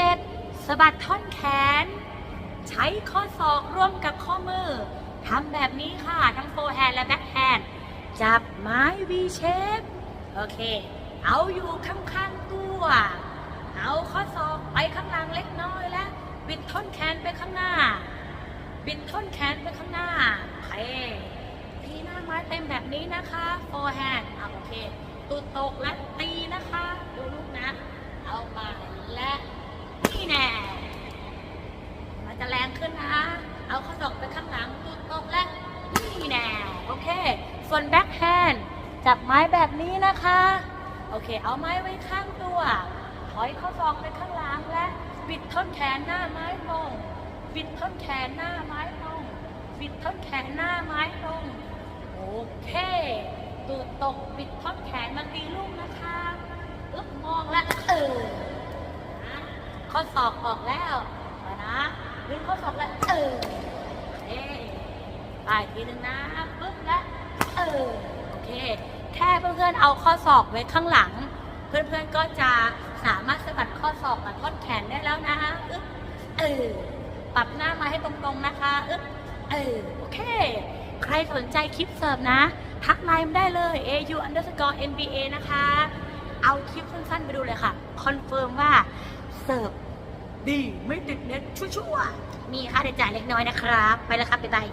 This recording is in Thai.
7 สะบัดท่อนแขน ใช้ข้อศอกร่วมกับข้อมือทำแบบนี้ค่ะ ทั้งโฟร์แฮนและแบ็คแฮนจับไม้ V shape โอเค เอาอยู่ข้างๆตัว เอาข้อศอกไปข้างหลังเล็กน้อยและบิดท่อนแขนไปข้างหน้า บิดท่อนแขนไปข้างหน้าโอเคทีหน้าไม้เต็มแบบนี้นะคะโฟร์แฮนโอเคตูดตกและตีนะคะ เอาข้อศอกไปข้างหลังตูดตกและนี่แน่โอเค ส่วนแบ็คแฮนด์จับไม้แบบนี้นะคะ โอเค เอาไม้ไว้ข้างตัว ถอยข้อศอกไปข้างหลังและบิดท่อนแขนหน้าไม้ลงบิดท่อนแขนหน้าไม้ลงบิดท่อนแขนหน้าไม้ลงโอเคตูดตกบิดท่อนแขนมาตีลูกนะคะอึ๊บมองและเออนะข้อศอกออกแล้วนะดึงข้อศอกและเออ ไปทีหนึ่งนะปึ๊บและเออโอเค แค่เพื่อนๆเอาข้อศอกไว้ข้างหลัง เพื่อนๆก็จะสามารถสะบัดข้อศอกกับท่อแขนได้แล้วนะอึ๊บเออปรับหน้ามาให้ตรงๆนะคะอึ๊บเออโอเค ใครสนใจคลิปเสิร์ฟนะ ทักไลน์มาได้เลย au underscore nba นะคะ เอาคลิปสั้นๆไปดูเลยค่ะ คอนเฟิร์มว่าเสิร์ฟดีไม่ติดเน็ตชั่วๆมีค่าใช้จ่ายเล็กน้อยนะครับ ไปแล้วครับ บ๊ายบาย